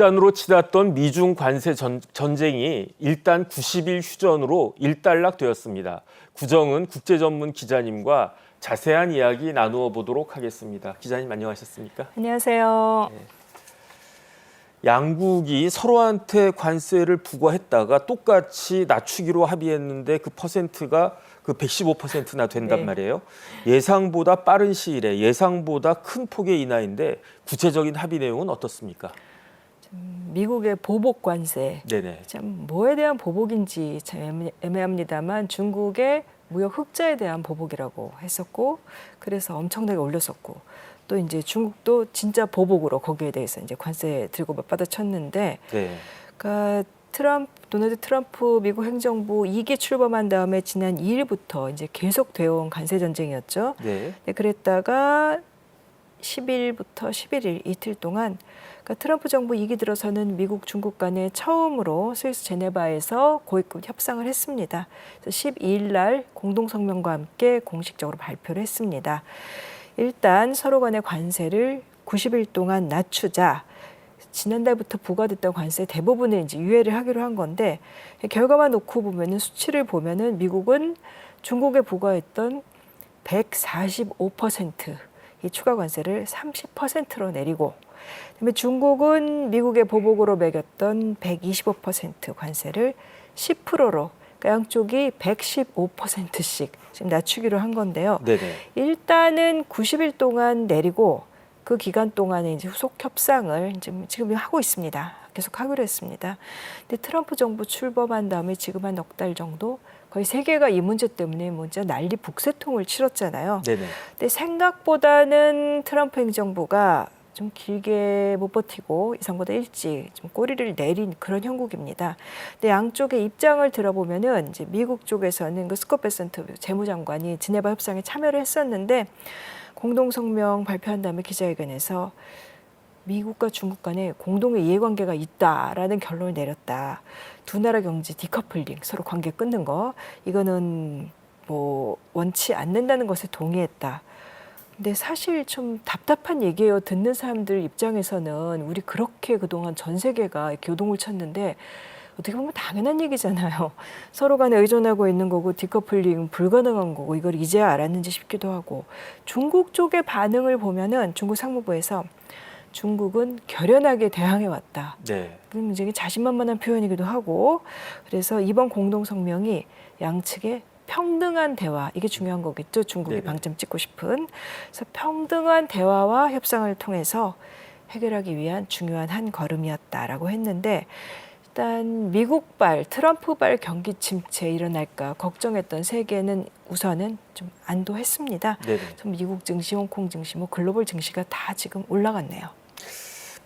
극단으로 치닫던 미중 관세 전, 전쟁이 일단 90일 휴전으로 일단락되었습니다. 구정은 국제 전문 기자님과 자세한 이야기 나누어 보도록 하겠습니다. 기자님 안녕하셨습니까? 안녕하세요. 양국이 서로한테 관세를 부과했다가 똑같이 낮추기로 합의했는데 그 퍼센트가 그 115%나 된단 네. 말이에요. 예상보다 빠른 시일에 예상보다 큰 폭의 인하인데 구체적인 합의 내용은 어떻습니까? 미국의 보복 관세. 네네. 참 뭐에 대한 보복인지 참 애매- 애매합니다만 중국의 무역 흑자에 대한 보복이라고 했었고 그래서 엄청나게 올렸었고 또 이제 중국도 진짜 보복으로 거기에 대해서 이제 관세 들고 받아 쳤는데 네. 그러니까 트럼프 도널드 트럼프 미국 행정부 2기 출범한 다음에 지난 2일부터 이제 계속 되어온 관세 전쟁이었죠. 네. 네, 그랬다가 10일부터 11일 이틀 동안 그러니까 트럼프 정부 2기 들어서는 미국 중국 간에 처음으로 스위스 제네바에서 고위급 협상을 했습니다. 그래서 12일 날 공동 성명과 함께 공식적으로 발표를 했습니다. 일단 서로 간의 관세를 90일 동안 낮추자. 지난달부터 부과됐던 관세 대부분을 이제 유예를 하기로 한 건데 결과만 놓고 보면은 수치를 보면은 미국은 중국에 부과했던 145%이 추가 관세를 30%로 내리고 그다음에 중국은 미국의 보복으로 매겼던 125% 관세를 10%로 그러니까 양쪽이 115%씩 지금 낮추기로 한 건데요. 네네. 일단은 90일 동안 내리고 그 기간 동안에 이제 후속 협상을 지금 지금 하고 있습니다. 계속 하기로 했습니다. 근데 트럼프 정부 출범한 다음에 지금 한 넉 달 정도 거의 세계가 이 문제 때문에 먼저 난리 북새통을 치렀잖아요. 네네. 근데 생각보다는 트럼프 행정부가 좀 길게 못 버티고 이상보다 일찍 좀 꼬리를 내린 그런 형국입니다. 근데 양쪽의 입장을 들어보면은 이제 미국 쪽에서는 그 스콧 베센트 재무장관이 지네바 협상에 참여를 했었는데 공동 성명 발표한 다음에 기자회견에서 미국과 중국 간에 공동의 이해관계가 있다라는 결론을 내렸다. 두 나라 경제 디커플링 서로 관계 끊는 거 이거는 뭐 원치 않는다는 것에 동의했다. 근데 사실 좀 답답한 얘기예요. 듣는 사람들 입장에서는 우리 그렇게 그동안 전 세계가 교동을 쳤는데 어떻게 보면 당연한 얘기잖아요. 서로 간에 의존하고 있는 거고 디커플링 불가능한 거고 이걸 이제야 알았는지 싶기도 하고 중국 쪽의 반응을 보면은 중국 상무부에서 중국은 결연하게 대항해 왔다. 네. 굉장히 자신만만한 표현이기도 하고 그래서 이번 공동 성명이 양측의 평등한 대화 이게 중요한 거겠죠 중국이 네네. 방점 찍고 싶은 그래서 평등한 대화와 협상을 통해서 해결하기 위한 중요한 한 걸음이었다라고 했는데 일단 미국발 트럼프발 경기 침체 일어날까 걱정했던 세계는 우선은 좀 안도했습니다. 네네. 좀 미국 증시, 홍콩 증시, 뭐 글로벌 증시가 다 지금 올라갔네요.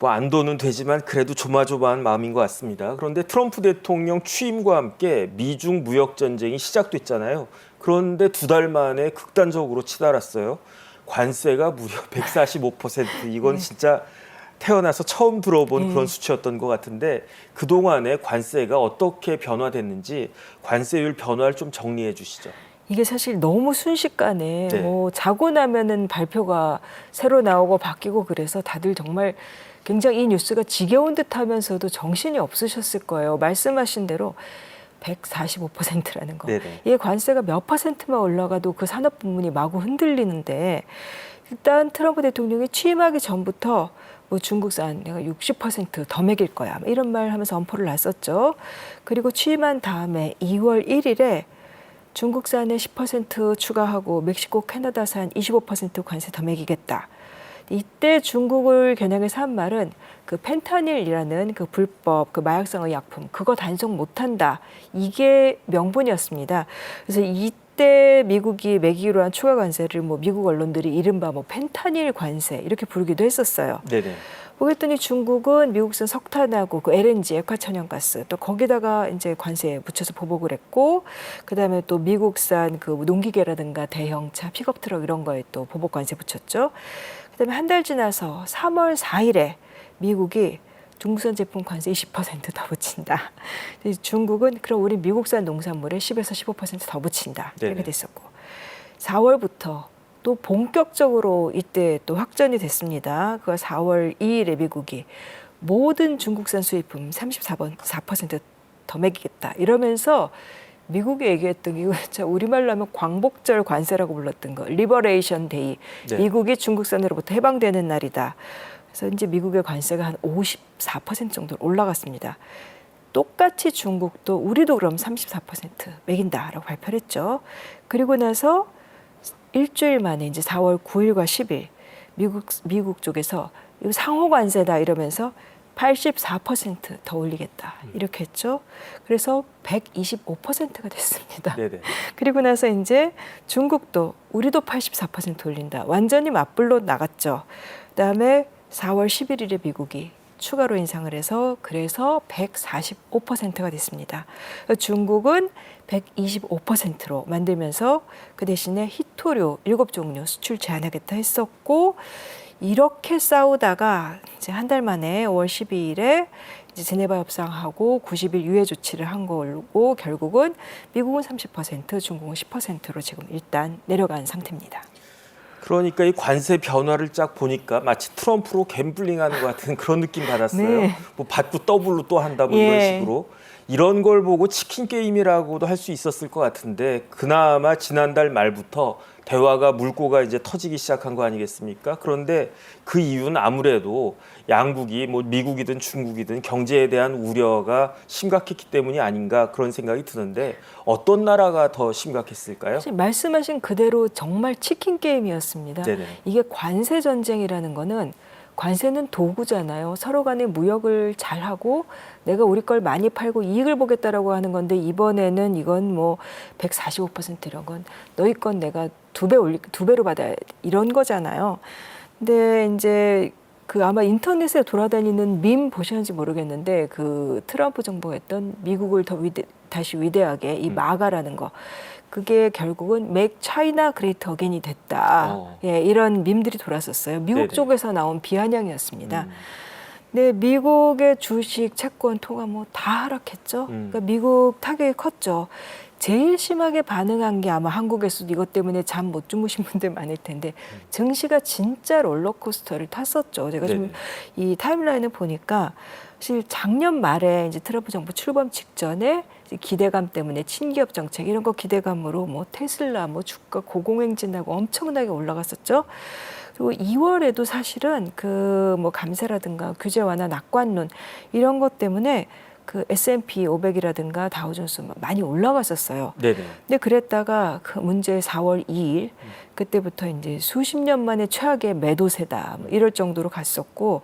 뭐 안도는 되지만 그래도 조마조마한 마음인 것 같습니다. 그런데 트럼프 대통령 취임과 함께 미중 무역 전쟁이 시작됐잖아요. 그런데 두 달 만에 극단적으로 치달았어요. 관세가 무려 145% 이건 네. 진짜 태어나서 처음 들어본 네. 그런 수치였던 것 같은데 그 동안에 관세가 어떻게 변화됐는지 관세율 변화를 좀 정리해 주시죠. 이게 사실 너무 순식간에 네. 뭐 자고 나면은 발표가 새로 나오고 바뀌고 그래서 다들 정말 굉장히 이 뉴스가 지겨운 듯 하면서도 정신이 없으셨을 거예요. 말씀하신 대로 145%라는 거. 네네. 이 관세가 몇 퍼센트만 올라가도 그 산업 부문이 마구 흔들리는데 일단 트럼프 대통령이 취임하기 전부터 뭐 중국산 내가 60%더 매길 거야 뭐 이런 말 하면서 엄포를 놨었죠. 그리고 취임한 다음에 2월 1일에 중국산에 10% 추가하고 멕시코, 캐나다산 25% 관세 더 매기겠다. 이때 중국을 겨냥해 서 한 말은 그 펜타닐이라는 그 불법 그 마약성 의 약품 그거 단속 못한다 이게 명분이었습니다. 그래서 이때 미국이 매기기로 한 추가 관세를 뭐 미국 언론들이 이른바 뭐 펜타닐 관세 이렇게 부르기도 했었어요. 네네. 보겠더니 중국은 미국산 석탄하고 그 LNG 액화천연가스 또 거기다가 이제 관세 붙여서 보복을 했고 그다음에 또 미국산 그 농기계라든가 대형차 픽업 트럭 이런 거에 또 보복 관세 붙였죠. 그다음에 한 달 지나서 3월 4일에 미국이 중국산 제품 관세 20%더 붙인다. 중국은 그럼 우리 미국산 농산물에 10에서 15%더 붙인다. 이렇게 네네. 됐었고 4월부터 또 본격적으로 이때 또 확전이 됐습니다. 그 4월 2일에 미국이 모든 중국산 수입품 34번 4%더 매기겠다 이러면서 미국이 얘기했던 게 우리말로 하면 광복절 관세라고 불렀던 거 리버레이션 데이 네. 미국이 중국산으로부터 해방되는 날이다. 그래서 이제 미국의 관세가 한 54% 정도 올라갔습니다. 똑같이 중국도 우리도 그럼 34% 매긴다라고 발표를 했죠. 그리고 나서 일주일 만에 이제 4월 9일과 10일 미국 미국 쪽에서 이거 상호 관세다 이러면서 84%더 올리겠다 이렇게 했죠. 그래서 125%가 됐습니다. 네네. 그리고 나서 이제 중국도 우리도 84% 올린다. 완전히 맞불로 나갔죠. 그다음에 4월 11일에 미국이 추가로 인상을 해서 그래서 145%가 됐습니다. 중국은 125%로 만들면서 그 대신에 히토류 일곱 종류 수출 제한하겠다 했었고 이렇게 싸우다가 이제 한 달 만에 5월 12일에 이제 제네바 협상하고 90일 유예 조치를 한 걸고 결국은 미국은 30%, 중국은 10%로 지금 일단 내려간 상태입니다. 그러니까 이 관세 변화를 쫙 보니까 마치 트럼프로 갬블링하는 것 같은 그런 느낌 받았어요. 네. 뭐 받고 더블로 또 한다 뭐 이런 예. 식으로 이런 걸 보고 치킨 게임이라고도 할 수 있었을 것 같은데 그나마 지난달 말부터 대화가 물꼬가 이제 터지기 시작한 거 아니겠습니까? 그런데 그 이유는 아무래도 양국이 뭐 미국이든 중국이든 경제에 대한 우려가 심각했기 때문이 아닌가 그런 생각이 드는데 어떤 나라가 더 심각했을까요? 말씀하신 그대로 정말 치킨 게임이었습니다. 네네. 이게 관세 전쟁이라는 거는 관세는 도구잖아요. 서로 간에 무역을 잘 하고 내가 우리 걸 많이 팔고 이익을 보겠다라고 하는 건데 이번에는 이건 뭐 145% 이런 건 너희 건 내가 두 배 올리 두 배로 받아야 이런 거잖아요. 근데 이제 그 아마 인터넷에 돌아다니는 밈 보셨는지 모르겠는데 그 트럼프 정부가 했던 미국을 더 위대, 다시 위대하게 이 음. 마가라는 거 그게 결국은 make China great again이 됐다. 어. 예, 이런 밈들이 돌았었어요. 미국 네네. 쪽에서 나온 비아냥이었습니다. 음. 네, 미국의 주식, 채권, 통화 뭐 다 하락했죠. 음. 그러니까 미국 타격이 컸죠. 제일 심하게 반응한 게 아마 한국에서도 이것 때문에 잠 못 주무신 분들 많을 텐데 증시가 진짜 롤러코스터를 탔었죠. 제가. 좀 이 타임라인을 보니까 사실 작년 말에 이제 트럼프 정부 출범 직전에 기대감 때문에 친기업 정책 이런 거 기대감으로 뭐 테슬라 뭐 주가 고공행진하고 엄청나게 올라갔었죠. 그리고 2월에도 사실은 그 뭐 감세라든가 규제 완화 낙관론 이런 것 때문에 그 S&P 500이라든가 다우존스 많이 올라갔었어요. 네네. 근데 그랬다가 그 문제 4월 2일 그때부터 이제 수십 년 만에 최악의 매도세다 뭐 이럴 정도로 갔었고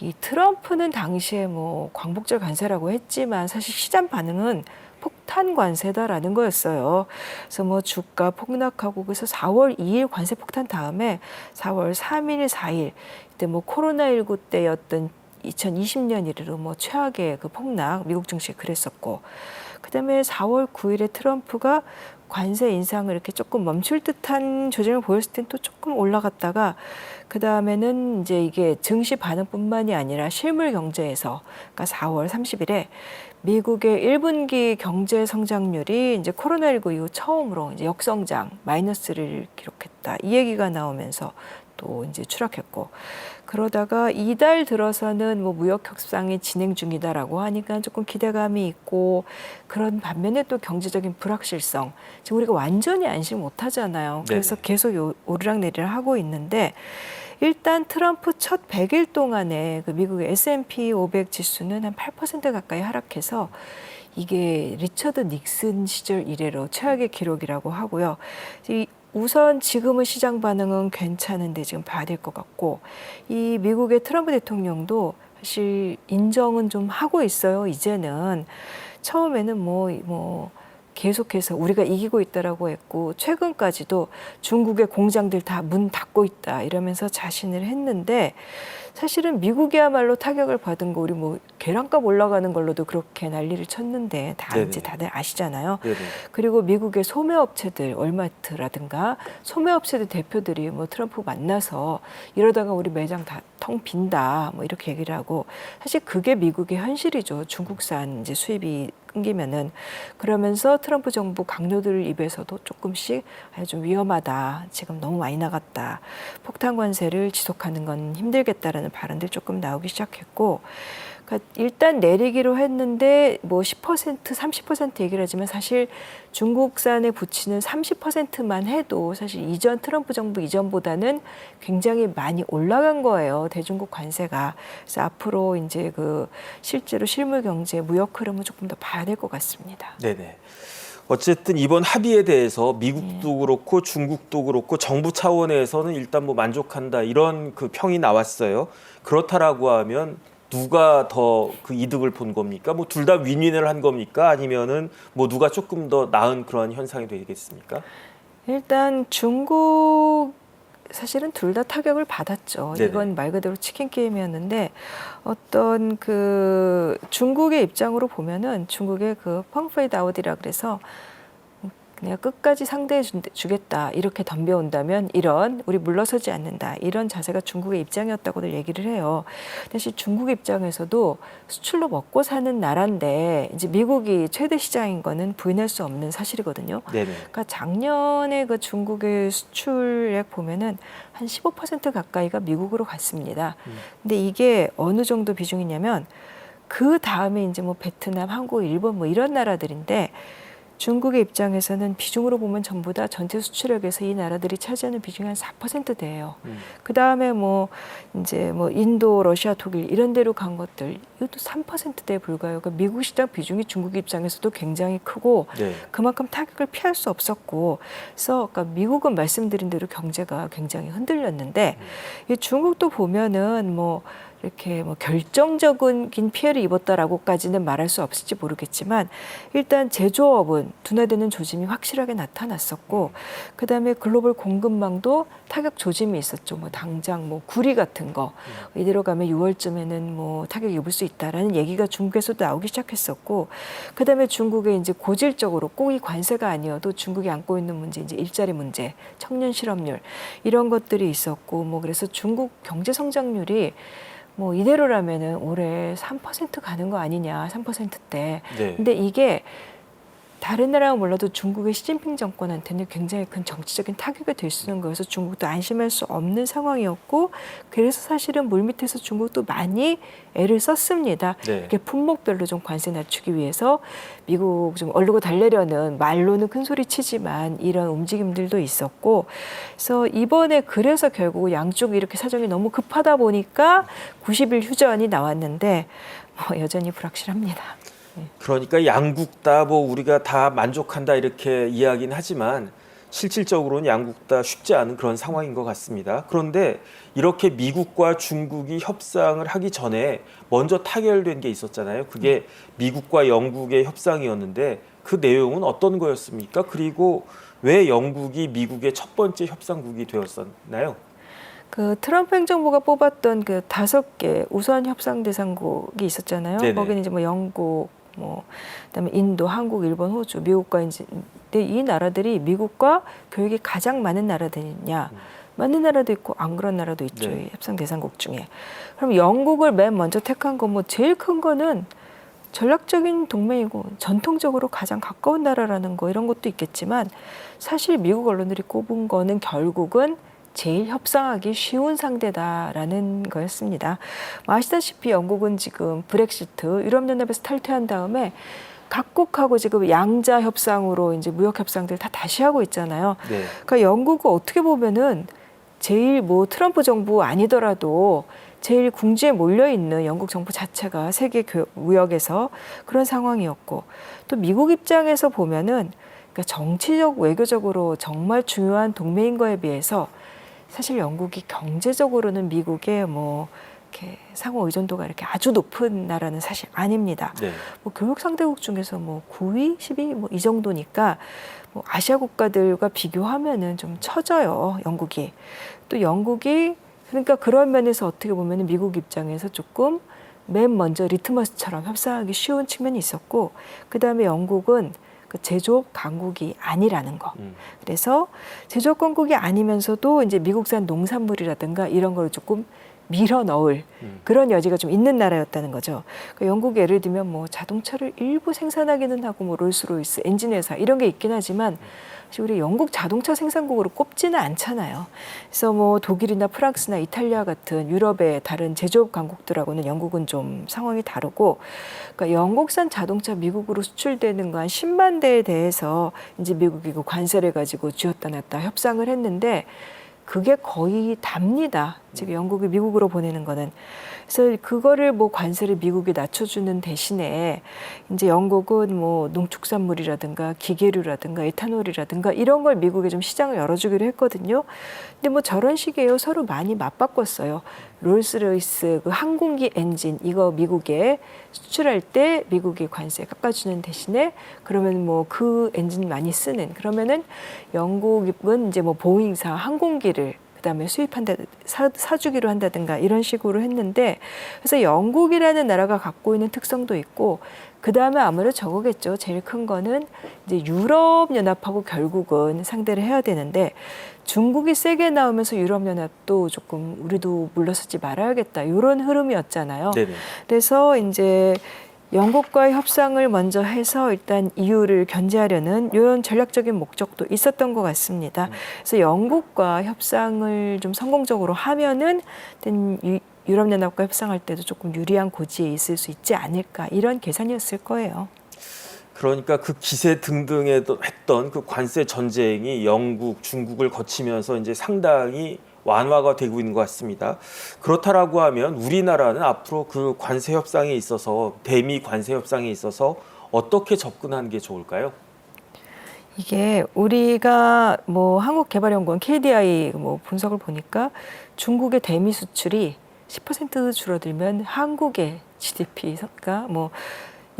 이 트럼프는 당시에 뭐 광복절 관세라고 했지만 사실 시장 반응은 폭탄 관세다라는 거였어요. 그래서 뭐 주가 폭락하고 그래서 4월 2일 관세 폭탄 다음에 4월 3일, 4일 이때 뭐 코로나 19 때였던 2020년 이래로 뭐 최악의 그 폭락 미국 증시 그랬었고 그다음에 4월 9일에 트럼프가 관세 인상을 이렇게 조금 멈출 듯한 조짐을 보였을 땐 또 조금 올라갔다가 그 다음에는 이제 이게 증시 반응뿐만이 아니라 실물 경제에서 그러니까 4월 30일에 미국의 1분기 경제 성장률이 이제 코로나19 이후 처음으로 이제 역성장 마이너스를 기록했다. 이 얘기가 나오면서 또 이제 추락했고 그러다가 이달 들어서는 뭐 무역 협상이 진행 중이다라고 하니까 조금 기대감이 있고 그런 반면에 또 경제적인 불확실성 지금 우리가 완전히 안심 못 하잖아요. 그래서 네네. 계속 요- 오르락내리락 하고 있는데 일단 트럼프 첫 100일 동안에 그 미국의 S&P 500 지수는 한 8% 가까이 하락해서 이게 리처드 닉슨 시절 이래로 최악의 기록이라고 하고요. 이 우선 지금은 시장 반응은 괜찮은데 지금 봐야 될 것 같고 이 미국의 트럼프 대통령도 사실 인정은 좀 하고 있어요. 이제는 처음에는 뭐뭐 계속해서 우리가 이기고 있다라고 했고 최근까지도 중국의 공장들 다 문 닫고 있다 이러면서 자신을 했는데 사실은 미국이야말로 타격을 받은 거 우리 뭐 계란값 올라가는 걸로도 그렇게 난리를 쳤는데 다 네네. 이제 다들 아시잖아요. 네네. 그리고 미국의 소매업체들 월마트라든가 소매업체들 대표들이 뭐 트럼프 만나서 이러다가 우리 매장 다 텅 빈다 뭐 이렇게 얘기를 하고 사실 그게 미국의 현실이죠 중국산 이제 수입이 끊기면은 그러면서 트럼프 정부 강요들 입에서도 조금씩 좀 위험하다 지금 너무 많이 나갔다 폭탄 관세를 지속하는 건 힘들겠다라는 된다라는 발언들이 조금 나오기 시작했고 그러니까 일단 내리기로 했는데 뭐 10% 30% 얘기를 하지만 사실 중국산에 붙이는 30%만 해도 사실 이전 트럼프 정부 이전보다는 굉장히 많이 올라간 거예요. 대중국 관세가. 그래서 앞으로 이제 그 실제로 실물 경제 무역 흐름을 조금 더 봐야 될 것 같습니다. 네네. 어쨌든 이번 합의에 대해서 미국도 그렇고 중국도 그렇고 정부 차원에서는 일단 뭐 만족한다 이런 그 평이 나왔어요. 그렇다라고 하면 누가 더 그 이득을 본 겁니까? 뭐 둘 다 윈윈을 한 겁니까? 아니면은 뭐 누가 조금 더 나은 그런 현상이 되겠습니까? 일단 중국 사실은 둘 다 타격을 받았죠. 네네. 이건 말 그대로 치킨 게임이었는데 어떤 그 중국의 입장으로 보면은 중국의 그 펑페이드 아웃이라 그래서 내가 끝까지 상대해 준- 주겠다 이렇게 덤벼온다면 이런 우리 물러서지 않는다 이런 자세가 중국의 입장이었다고들 얘기를 해요. 사실 중국 입장에서도 수출로 먹고 사는 나라인데 이제 미국이 최대 시장인 거는 부인할 수 없는 사실이거든요. 네네. 그러니까 작년에 그 중국의 수출액 보면은 한 15% 가까이가 미국으로 갔습니다. 음. 근데 이게 어느 정도 비중이냐면 그 다음에 이제 뭐 베트남, 한국, 일본 뭐 이런 나라들인데 중국의 입장에서는 비중으로 보면 전부 다 전체 수출액에서 이 나라들이 차지하는 비중이 한 4% 돼요. 음. 그 다음에 뭐 이제 뭐 인도, 러시아, 독일 이런 데로 간 것들 이것도 3%대에 불과해요. 그러니까 미국 시장 비중이 중국 입장에서도 굉장히 크고 네. 그만큼 타격을 피할 수 없었고 그래서 아까 미국은 말씀드린 대로 경제가 굉장히 흔들렸는데 이 중국도 보면은 뭐 이렇게 뭐 결정적인 피해를 입었다라고까지는 말할 수 없을지 모르겠지만 일단 제조업은 둔화되는 조짐이 확실하게 나타났었고 그다음에 글로벌 공급망도 타격 조짐이 있었죠. 뭐 당장 뭐 구리 같은 거 이대로 가면 6월쯤에는 뭐 타격 입을 수 있다라는 얘기가 중국에서도 나오기 시작했었고 그다음에 중국의 이제 고질적으로 꼭 이 관세가 아니어도 중국이 안고 있는 문제 이제 일자리 문제, 청년 실업률 이런 것들이 있었고 뭐 그래서 중국 경제 성장률이 뭐 이대로라면은 올해 3% 가는 거 아니냐, 3%대. 네. 근데 이게 다른 나라는 몰라도 중국의 시진핑 정권한테는 굉장히 큰 정치적인 타격이 될 수 있는 거여서 중국도 안심할 수 없는 상황이었고 그래서 사실은 물밑에서 중국도 많이 애를 썼습니다. 네. 이렇게 품목별로 좀 관세 낮추기 위해서 미국 좀 얼르고 달래려는 말로는 큰 소리 치지만 이런 움직임들도 있었고 그래서 이번에 그래서 결국 양쪽이 이렇게 사정이 너무 급하다 보니까 90일 휴전이 나왔는데 뭐 여전히 불확실합니다. 그러니까 양국 다 뭐 우리가 다 만족한다 이렇게 이야기는 하지만 실질적으로는 양국 다 쉽지 않은 그런 상황인 것 같습니다. 그런데 이렇게 미국과 중국이 협상을 하기 전에 먼저 타결된 게 있었잖아요. 그게 미국과 영국의 협상이었는데 그 내용은 어떤 거였습니까? 그리고 왜 영국이 미국의 첫 번째 협상국이 되었었나요? 그 트럼프 행정부가 뽑았던 그 다섯 개 우선 협상 대상국이 있었잖아요. 네네. 거기는 이제 뭐 영국, 뭐 그다음에 인도, 한국, 일본, 호주, 미국과 이제 근데 이 나라들이 미국과 교육이 가장 많은 나라들이냐? 많은 나라도 있고 안 그런 나라도 있죠. 네. 이 협상 대상국 중에. 그럼 영국을 맨 먼저 택한 건 뭐 제일 큰 거는 전략적인 동맹이고 전통적으로 가장 가까운 나라라는 거 이런 것도 있겠지만 사실 미국 언론들이 꼽은 거는 결국은 제일 협상하기 쉬운 상대다라는 거였습니다. 뭐 아시다시피 영국은 지금 브렉시트 유럽연합에서 탈퇴한 다음에 각국하고 지금 양자 협상으로 이제 무역 협상들 다 다시 하고 있잖아요. 네. 그러니까 영국은 어떻게 보면은 제일 뭐 트럼프 정부 아니더라도 제일 궁지에 몰려 있는 영국 정부 자체가 세계 교- 무역에서 그런 상황이었고 또 미국 입장에서 보면은 그러니까 정치적 외교적으로 정말 중요한 동맹인 거에 비해서 사실 영국이 경제적으로는 미국의 뭐 이렇게 상호 의존도가 이렇게 아주 높은 나라는 사실 아닙니다. 네. 뭐 교육 상대국 중에서 뭐 9위, 10위 뭐 이 정도니까 뭐 아시아 국가들과 비교하면은 좀 처져요 영국이 또 영국이 그러니까 그런 면에서 어떻게 보면은 미국 입장에서 조금 맨 먼저 리트머스처럼 협상하기 쉬운 측면이 있었고 그 다음에 영국은 그 제조업 강국이 아니라는 거. 음. 그래서 제조업 강국이 아니면서도 이제 미국산 농산물이라든가 이런 걸 조금 밀어 넣을 음. 그런 여지가 좀 있는 나라였다는 거죠. 그 영국 예를 들면 뭐 자동차를 일부 생산하기는 하고 뭐 롤스로이스 엔진 회사 이런 게 있긴 하지만 사실 우리 영국 자동차 생산국으로 꼽지는 않잖아요. 그래서 뭐 독일이나 프랑스나 이탈리아 같은 유럽의 다른 제조업 강국들하고는 영국은 좀 상황이 다르고, 그러니까 영국산 자동차 미국으로 수출되는 거한 10만 대에 대해서 이제 미국이 그 관세를 가지고 쥐었다 놨다 협상을 했는데 그게 거의 답니다. 지금 영국이 미국으로 보내는 거는. 그래서 그거를 뭐 관세를 미국이 낮춰주는 대신에 이제 영국은 뭐 농축산물이라든가 기계류라든가 에탄올이라든가 이런 걸 미국에 좀 시장을 열어주기로 했거든요. 근데 뭐 저런 식이에요. 서로 많이 맞바꿨어요. 롤스로이스 그 항공기 엔진 이거 미국에 수출할 때 미국이 관세 깎아주는 대신에 그러면 뭐 그 엔진 많이 쓰는 그러면은 영국은 이제 뭐 보잉사 항공기를 그다음에 수입한다 사, 사주기로 한다든가 이런 식으로 했는데 그래서 영국이라는 나라가 갖고 있는 특성도 있고 그 다음에 아무래도 저거겠죠. 제일 큰 거는 이제 유럽 연합하고 결국은 상대를 해야 되는데 중국이 세게 나오면서 유럽 연합도 조금 우리도 물러서지 말아야겠다. 이런 흐름이었잖아요. 네네. 그래서 이제 영국과의 협상을 먼저 해서 일단 이유를 견제하려는 이런 전략적인 목적도 있었던 것 같습니다. 그래서 영국과 협상을 좀 성공적으로 하면은 유럽연합과 협상할 때도 조금 유리한 고지에 있을 수 있지 않을까 이런 계산이었을 거예요. 그러니까 그 기세 등등에 했던 그 관세 전쟁이 영국, 중국을 거치면서 이제 상당히 완화가 되고 있는 것 같습니다. 그렇다라고 하면 우리나라는 앞으로 그 관세 협상에 있어서 대미 관세 협상에 있어서 어떻게 접근하는 게 좋을까요? 이게 우리가 뭐 한국개발연구원 KDI 뭐 분석을 보니까 중국의 대미 수출이 10% 줄어들면 한국의 GDP가 뭐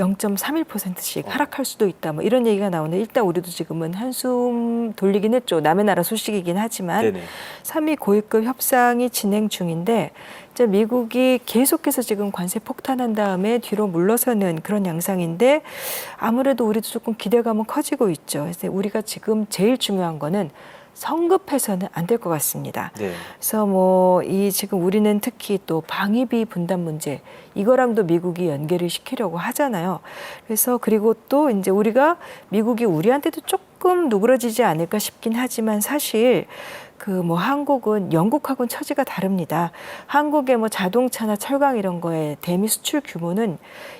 0.31%씩 하락할 수도 있다. 뭐 이런 얘기가 나오는데 일단 우리도 지금은 한숨 돌리긴 했죠. 남의 나라 소식이긴 하지만 네네. 3위 고위급 협상이 진행 중인데 이제 미국이 계속해서 지금 관세 폭탄한 다음에 뒤로 물러서는 그런 양상인데 아무래도 우리도 조금 기대감은 커지고 있죠. 그래서 우리가 지금 제일 중요한 거는 성급해서는 안 될 것 같습니다. 네. 그래서 뭐 이 지금 우리는 특히 또 방위비 분담 문제 이거랑도 미국이 연계를 시키려고 하잖아요. 그래서 그리고 또 이제 우리가 미국이 우리한테도 조금 누그러지지 않을까 싶긴 하지만 사실 그 뭐 한국은 영국하고는 처지가 다릅니다. 한국의 뭐 자동차나 철강 이런 거에 대미 수출 규모는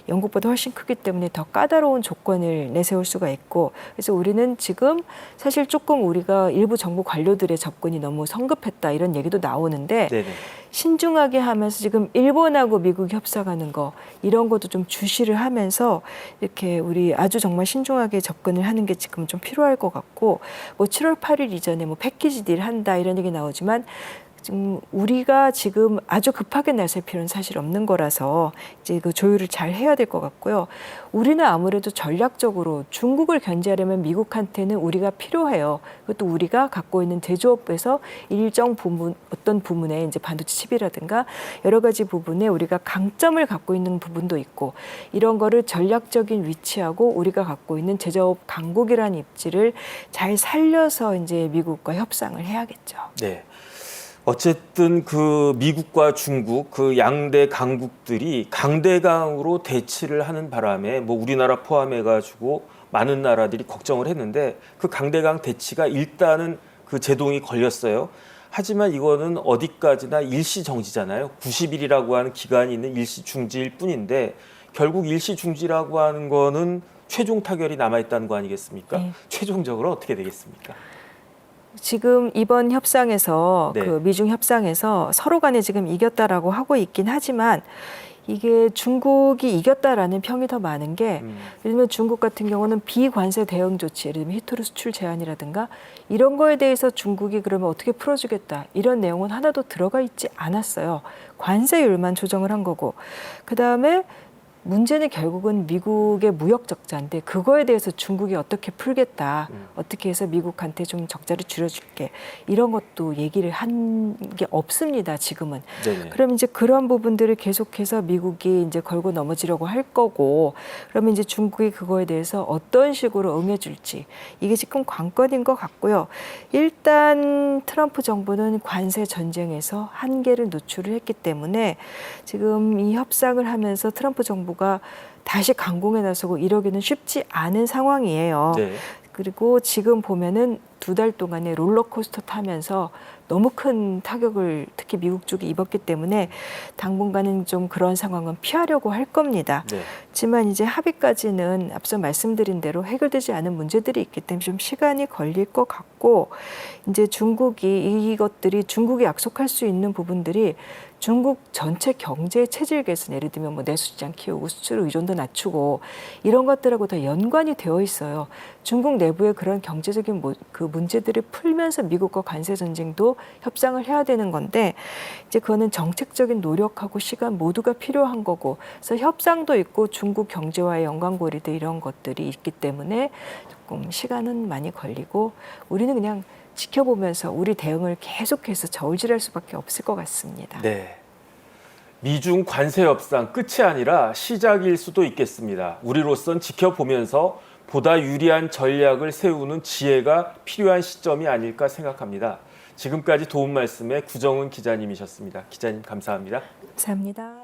영국보다 훨씬 크기 때문에 더 까다로운 조건을 내세울 수가 있고 그래서 우리는 지금 사실 조금 우리가 일부 정부 관료들의 접근이 너무 성급했다 이런 얘기도 나오는데 네네. 신중하게 하면서 지금 일본하고 미국이 협상하는 거 이런 것도 좀 주시를 하면서 이렇게 우리 아주 정말 신중하게 접근을 하는 게 지금 좀 필요할 것 같고 뭐 7월 8일 이전에 뭐 패키지 딜 한다 이런 얘기 나오지만 지금 우리가 지금 아주 급하게 나설 필요는 사실 없는 거라서 이제 그 조율을 잘 해야 될 것 같고요. 우리는 아무래도 전략적으로 중국을 견제하려면 미국한테는 우리가 필요해요. 그것도 우리가 갖고 있는 제조업에서 일정 부분 어떤 부분에 이제 반도체 칩이라든가 여러 가지 부분에 우리가 강점을 갖고 있는 부분도 있고 이런 거를 전략적인 위치하고 우리가 갖고 있는 제조업 강국이라는 입지를 잘 살려서 이제 미국과 협상을 해야겠죠. 네. 어쨌든 그 미국과 중국 그 양대 강국들이 강대강으로 대치를 하는 바람에 뭐 우리나라 포함해 가지고 많은 나라들이 걱정을 했는데 그 강대강 대치가 일단은 그 제동이 걸렸어요. 하지만 이거는 어디까지나 일시 정지잖아요. 90일이라고 하는 기간이 있는 일시 중지일 뿐인데 결국 일시 중지라고 하는 거는 최종 타결이 남아 있다는 거 아니겠습니까? 네. 최종적으로 어떻게 되겠습니까? 지금 이번 협상에서 네. 그 미중 협상에서 서로 간에 지금 이겼다라고 하고 있긴 하지만 이게 중국이 이겼다라는 평이 더 많은 게 음. 예를 들면 중국 같은 경우는 비관세 대응 조치, 예를 들면 히토르 수출 제한이라든가 이런 거에 대해서 중국이 그러면 어떻게 풀어주겠다 이런 내용은 하나도 들어가 있지 않았어요. 관세율만 조정을 한 거고 그 다음에 문제는 결국은 미국의 무역 적자인데 그거에 대해서 중국이 어떻게 풀겠다, 음. 어떻게 해서 미국한테 좀 적자를 줄여줄게 이런 것도 얘기를 한 게 없습니다. 지금은. 네네. 그럼 이제 그런 부분들을 계속해서 미국이 이제 걸고 넘어지려고 할 거고, 그러면 이제 중국이 그거에 대해서 어떤 식으로 응해줄지 이게 지금 관건인 것 같고요. 일단 트럼프 정부는 관세 전쟁에서 한계를 노출을 했기 때문에 지금 이 협상을 하면서 트럼프 정부 가 다시 강공에 나서고 이러기는 쉽지 않은 상황이에요. 네. 그 그리고 지금 보면은 두 달 동안에 롤러코스터 타면서 너무 큰 타격을 특히 미국 쪽이 입었기 때문에 당분간은 좀 그런 상황은 피하려고 할 겁니다. 네. 하지만 이제 합의까지는 앞서 말씀드린 대로 해결되지 않은 문제들이 있기 때문에 좀 시간이 걸릴 것 같고 이제 중국이 이것들이 중국이 약속할 수 있는 부분들이 중국 전체 경제 체질 개선 예를 들면 뭐 내수 시장 키우고 수출 의존도 낮추고 이런 것들하고 다 연관이 되어 있어요. 중국 내부의 그런 경제적인 뭐- 그 문제들을 풀면서 미국과 관세 전쟁도 협상을 해야 되는 건데 이제 그거는 정책적인 노력하고 시간 모두가 필요한 거고 그래서 협상도 있고 중국 경제와의 연관고리도 이런 것들이 있기 때문에 조금 시간은 많이 걸리고 우리는 그냥 지켜보면서 우리 대응을 계속해서 저울질할 수밖에 없을 것 같습니다. 네. 미중 관세 협상 끝이 아니라 시작일 수도 있겠습니다. 우리로선 지켜보면서 보다 유리한 전략을 세우는 지혜가 필요한 시점이 아닐까 생각합니다. 지금까지 도움 말씀에 구정은 기자님이셨습니다. 기자님 감사합니다. 감사합니다.